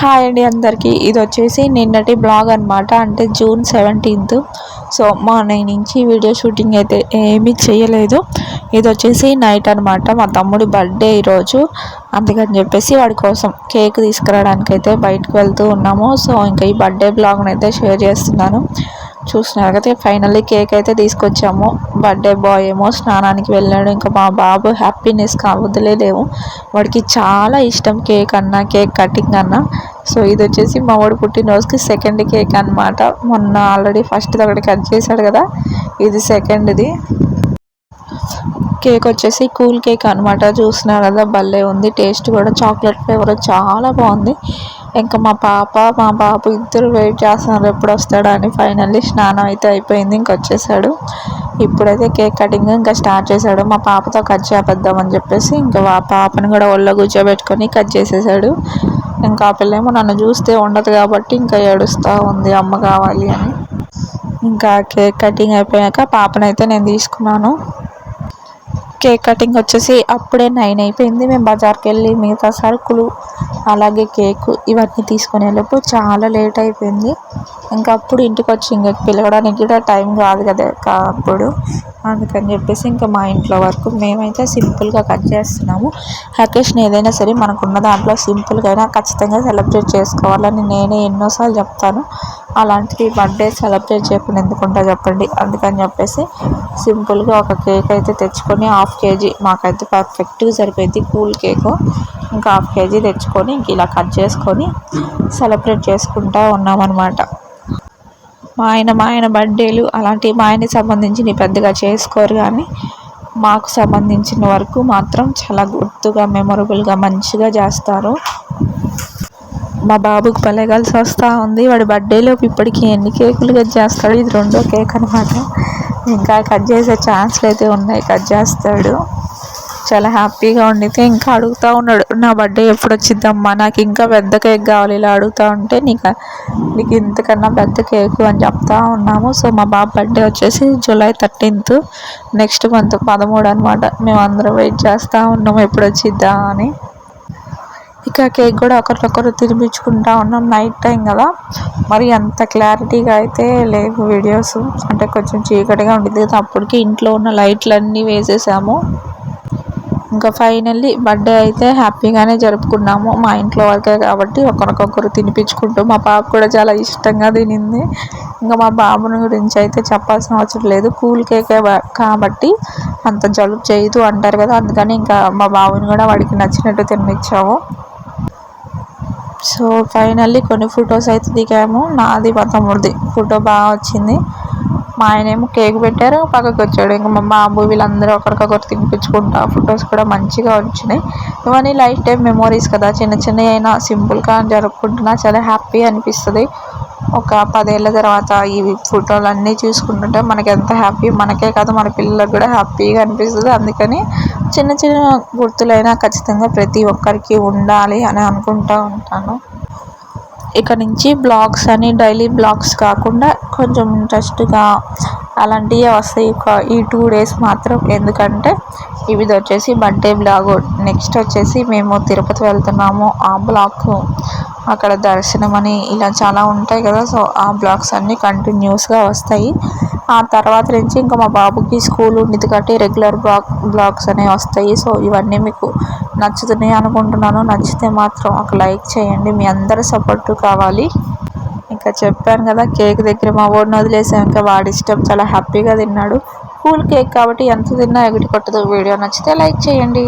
Hi అండి అందరికీ. ఇది వచ్చేసి నిన్నటి బ్లాగ్ అనమాట అంటే జూన్ సెవెంటీన్త్. సో మార్నింగ్ నుంచి వీడియో షూటింగ్ అయితే ఏమీ చేయలేదు. ఇది వచ్చేసి నైట్ అనమాట మా తమ్ముడి బర్త్డే ఈరోజు. అందుకని చెప్పేసి వాడి కోసం కేక్ తీసుకురావడానికి అయితే బయటకు వెళ్తూ ఉన్నాము. సో ఇంకా ఈ బర్త్డే బ్లాగ్ని అయితే షేర్ చేస్తున్నాను. చూస్తున్నారు. కదా ఫైనల్లీ కేక్ అయితే తీసుకొచ్చాము. బర్త్డే బాయ్ ఏమో స్నానానికి వెళ్ళాడు. ఇంకా మా బాబు హ్యాపీనెస్ కావద్దులే లేవు. వాడికి చాలా ఇష్టం కేక్ అన్న కేక్ కటింగ్ అన్న. సో ఇది వచ్చేసి మా వాడు పుట్టినరోజుకి సెకండ్ కేక్ అనమాట మొన్న ఆల్రెడీ ఫస్ట్ ఒకటి కట్ చేశాడు కదా. ఇది సెకండ్ది కేక్ వచ్చేసి కూల్ కేక్ అనమాట చూసినా కదా భలే ఉంది. టేస్ట్ కూడా చాక్లెట్ ఫ్లేవర్ చాలా బాగుంది. ఇంకా మా పాప మా బాబు ఇద్దరు వెయిట్ చేస్తున్నారు ఎప్పుడు వస్తాడా అని. ఫైనల్లీ స్నానం అయితే అయిపోయింది ఇంక వచ్చేసాడు. ఇప్పుడైతే కేక్ కటింగ్ ఇంకా స్టార్ట్ చేశాడు. మా పాపతో కట్ చేపిద్దామని చెప్పేసి ఇంకా మా పాపని కూడా ఒళ్ళో కూర్చోబెట్టుకొని కట్ చేసేసాడు. ఇంకా ఆ పిల్లేమో నన్ను చూస్తే ఉండదు కాబట్టి ఇంకా ఏడుస్తూ ఉంది అమ్మ కావాలి అని. ఇంకా కేక్ కటింగ్ అయిపోయాక పాపనైతే నేను తీసుకున్నాను. కేక్ కటింగ్ వచ్చేసి అప్పుడే నైన్ అయిపోయింది. మేము బజార్కి వెళ్ళి మిగతా సరుకులు అలాగే కేక్ ఇవన్నీ తీసుకునేలోపు చాలా లేట్ అయిపోయింది. ఇంకా అప్పుడు ఇంటికి వచ్చి ఇంకా పిలవడానికి కూడా టైం కాదు కదా అప్పుడు. అందుకని చెప్పేసి ఇంకా మా ఇంట్లో వరకు మేమైతే సింపుల్గా కట్ చేస్తున్నాము. అకేషన్ ఏదైనా సరే మనకున్న దాంట్లో సింపుల్గా అయినా ఖచ్చితంగా సెలబ్రేట్ చేసుకోవాలని నేనే ఎన్నోసార్లు చెప్తాను. అలాంటిది బర్త్డే సెలబ్రేట్ చేయకుండా ఎందుకుంటా చెప్పండి. అందుకని చెప్పేసి సింపుల్గా ఒక కేక్ అయితే తెచ్చుకొని హాఫ్ కేజీ మాకైతే పర్ఫెక్ట్గా సరిపోయింది. Cool cake. ఇంకా హాఫ్ కేజీ తెచ్చుకొని ఇంక ఇలా కట్ చేసుకొని సెలబ్రేట్ చేసుకుంటూ ఉన్నామన్నమాట. మా ఆయన మా ఆయన బర్త్డేలు అలాంటివి మా ఆయనకి సంబంధించి పెద్దగా చేసుకోరు కానీ మాకు సంబంధించిన వరకు మాత్రం చాలా గుర్తుగా మెమొరబుల్గా మంచిగా చేస్తారు. మా బాబుకి భలే కలిసి వస్తూ ఉంది. వాడి బర్త్డేలో ఇప్పటికి ఎన్ని కేకులు కట్ చేస్తాడు ఇది రెండో కేక్ అనమాట ఇంకా కట్ చేసే ఛాన్స్లు అయితే ఉన్నాయి. కట్ చేస్తాడు. చాలా హ్యాపీగా ఉండితే ఇంకా అడుగుతూ ఉన్నాడు. నా బర్త్డే ఎప్పుడు వచ్చిద్దమ్మా నాకు ఇంకా పెద్ద కేక్ కావాలి. ఇలా అడుగుతూ ఉంటే నీకు నీకు ఇంతకన్నా పెద్ద కేక్ అని చెప్తా ఉన్నాము. సో మా బాబు బర్త్డే వచ్చేసి జూలై థర్టీన్త్. నెక్స్ట్ మంత్ పదమూడు అనమాట మేము అందరం వెయిట్ చేస్తూ ఉన్నాము. ఎప్పుడు వచ్చిద్దా అని. ఇక కేక్ కూడా ఒకరికొకరు తినిపించుకుంటా ఉన్నాం. నైట్ టైం కదా. మరి అంత క్లారిటీగా అయితే లేవు వీడియోస్. అంటే కొంచెం చీకటిగా ఉండేది కదా. అప్పటికి ఇంట్లో ఉన్న లైట్లన్నీ వేసేసాము. ఇంకా ఫైనల్లీ బర్త్డే అయితే హ్యాపీగానే జరుపుకున్నాము. మా ఇంట్లో వరకే కాబట్టి ఒకరికొకరు తినిపించుకుంటూ మా పాప కూడా చాలా ఇష్టంగా తినింది. ఇంకా మా బాబుని గురించి అయితే చెప్పాల్సిన అవసరం లేదు. కూల్ కేకే కాబట్టి అంత జలుబు చేయదు అంటారు కదా. అందుకని ఇంకా మా బాబుని కూడా వాడికి నచ్చినట్టు తినిపించాము. సో ఫైనల్లీ కొన్ని ఫొటోస్ అయితే దిగాము. నాది మా తమ్ముడిది ఫోటో బాగా వచ్చింది. మా ఆయన ఏమో కేక్ పెట్టారు పక్కకు వచ్చాడు. ఇంకా మా బాబు వీళ్ళందరూ ఒకరికొకరు తినిపించుకుంటా. ఫొటోస్ కూడా మంచిగా వచ్చినాయి. ఇవన్నీ లైఫ్ టైం మెమోరీస్ కదా. చిన్న చిన్న అయినా సింపుల్గా జరుపుకుంటున్నా చాలా హ్యాపీ అనిపిస్తుంది. ఒక పదేళ్ళ తర్వాత ఈ ఫోటోలు అన్నీ చూసుకుంటుంటే మనకి ఎంత హ్యాపీ. మనకే కాదు మన పిల్లలకు కూడా హ్యాపీగా అనిపిస్తుంది. అందుకని చిన్న చిన్న గుర్తులైనా ఖచ్చితంగా ప్రతి ఒక్కరికి ఉండాలి అని అనుకుంటూ ఉంటాను. ఇక నుంచి బ్లాగ్స్ అని డైలీ బ్లాగ్స్ కాకుండా కొంచెం ఇంట్రెస్ట్గా అలాంటివి వస్తాయి ఈ టూ డేస్ మాత్రం ఎందుకంటే ఇవి వచ్చేసి బర్త్డే బ్లాగ్. నెక్స్ట్ వచ్చేసి మేము తిరుపతి వెళ్తున్నాము. ఆ బ్లాగ్ అక్కడ దర్శనం అని ఇలా చాలా ఉంటాయి కదా సో ఆ బ్లాగ్స్ అన్నీ కంటిన్యూస్గా వస్తాయి. ఆ తర్వాత నుంచి ఇంకా మా బాబుకి స్కూల్ ఉండేది కాబట్టి రెగ్యులర్ బ్లాగ్ బ్లాగ్స్ అనేవి వస్తాయి. సో ఇవన్నీ మీకు నచ్చుతున్నాయి అనుకుంటున్నాను. నచ్చితే మాత్రం ఒక లైక్ చేయండి. మీ అందరి సపోర్టు కావాలి. ఇంకా చెప్పాను కదా కేక్ దగ్గర మా వాడిని వదిలేసాం. ఇంకా వాడి ఇష్టం చాలా హ్యాపీగా తిన్నాడు. కూల్ కేక్ కాబట్టి ఎంత తిన్నా ఎగిటి కొట్టదు వీడియో నచ్చితే లైక్ చేయండి.